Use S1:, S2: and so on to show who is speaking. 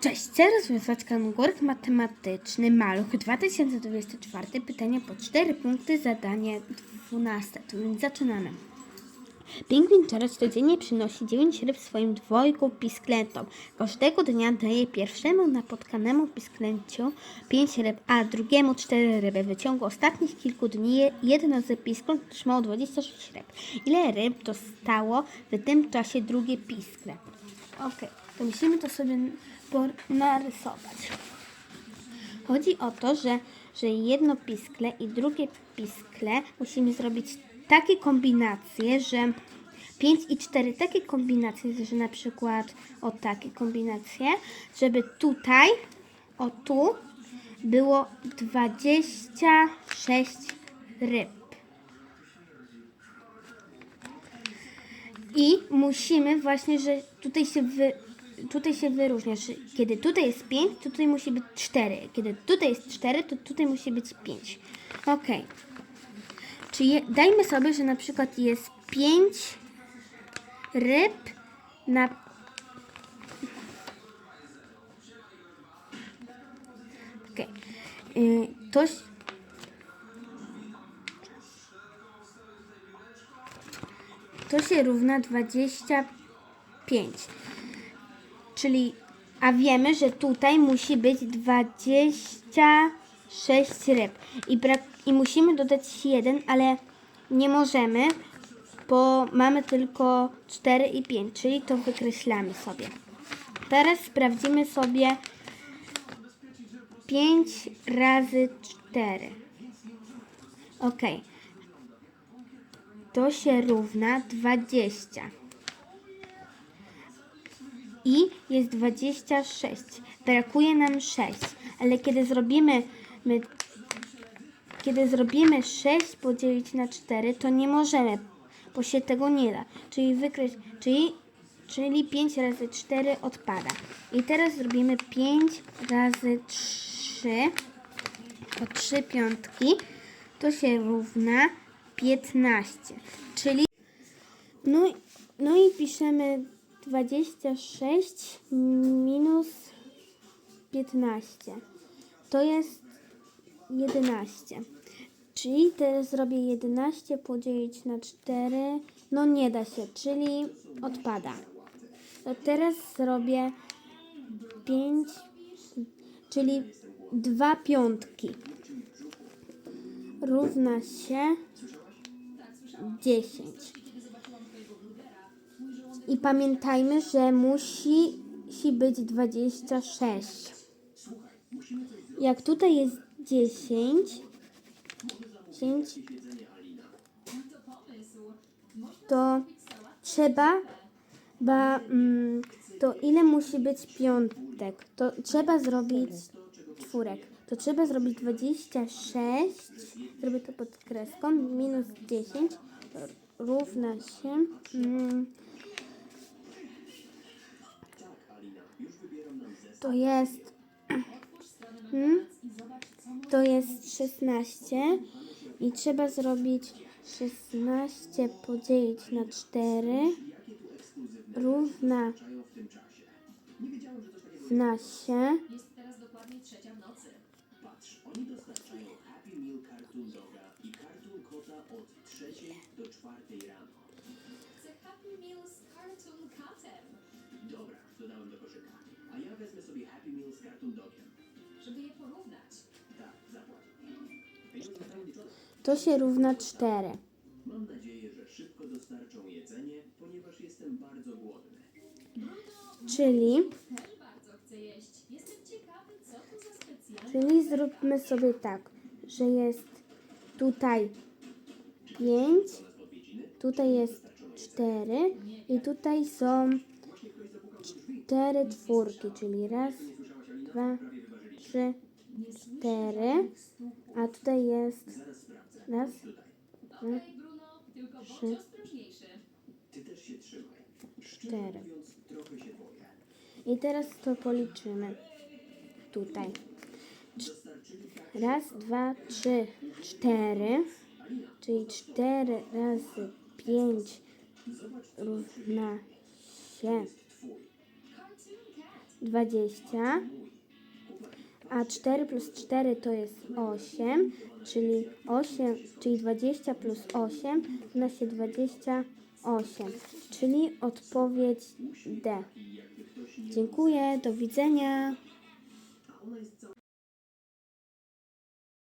S1: Cześć, chcę rozwiązać konkursy matematyczny Maluch 2024, pytanie po 4 punkty, zadanie 12. To więc zaczynamy. Pingwin Charles codziennie przynosi 9 ryb swoim dwojgu pisklentom. Każdego dnia daje pierwszemu napotkanemu pisklęciu 5 ryb, a drugiemu 4 ryby. W ciągu ostatnich kilku dni je- jedno z piskląt trzymało 26 ryb. Ile ryb dostało w tym czasie drugie piskle? Okej, to musimy to sobie narysować. Chodzi o to, że, że jedno piskle i drugie piskle musimy zrobić takie kombinacje, że 5 i 4 takie kombinacje, że na przykład o takie kombinacje, żeby tutaj, o tu było 26 ryb. I musimy właśnie, że tutaj się, wy, tutaj się wyróżnia, że kiedy tutaj jest 5, to tutaj musi być 4. Kiedy tutaj jest 4, to tutaj musi być 5. Ok. Czy je, dajmy sobie, że na przykład jest 5 ryb na Ok. Y, to, to się równa 25. Czyli, a wiemy, że tutaj musi być 26 ryb. I, I musimy dodać 1, ale nie możemy, bo mamy tylko 4 i 5, czyli to wykreślamy sobie. Teraz sprawdzimy sobie 5 razy 4. Ok. To się równa 20. I jest 26. Brakuje nam 6. Ale kiedy zrobimy my, kiedy zrobimy 6 podzielić na 4, to nie możemy, bo się tego nie da. Czyli wykreś, czyli, czyli 5 razy 4 odpada. I teraz zrobimy 5 razy 3 to 3 piątki. To się równa 15. Czyli no, no i piszemy 26 minus 15. To jest 11. Czyli teraz zrobię 11 podzielić na 4. No nie da się, czyli odpada. To teraz zrobię 5, czyli 2 piątki. Równa się 10. I pamiętajmy, że musi, musi być 26. Jak tutaj jest 10, 10 to trzeba, ba, mm, to ile musi być piątek? To trzeba zrobić czwórek. To trzeba zrobić 26, zrobię to pod kreską, minus 10 równa się mm, to jest hmm, to jest 16 i trzeba zrobić 16 podzielić na 4 równa równa się
S2: Jest teraz dokładnie trzecia w nocy.
S3: Patrz, oni dostarczają Happy Meal Cartoon Doga i Cartoon Kota od trzeciej do czwartej rano.
S2: Z Cartoon
S3: Dogiem.
S2: żeby je porównać.
S3: Tak, zapłać.
S1: To się równa 4
S3: Mam nadzieję, że szybko dostarczą jedzenie, ponieważ jestem bardzo głodny.
S1: czyli
S2: bardzo chcę jeść. Jestem ciekawy, co to za specjalne.
S1: Czyli zróbmy sobie tak, że jest tutaj 5, tutaj jest 4 i tutaj są 4 czwórki, czyli raz, dwa, trzy, cztery, a tutaj jest raz,
S2: Okej, Bruno, tylko bądź ostrożniejszy.
S3: Ty też się trzymaj. Szczerze
S1: cztery. I teraz to policzymy tutaj. Raz, dwa, trzy, cztery. Czyli cztery razy pięć równa się. 20, a 4 plus 4 to jest 8, czyli 8, czyli 20 plus 8 równa się 28, czyli odpowiedź D. Dziękuję, do widzenia.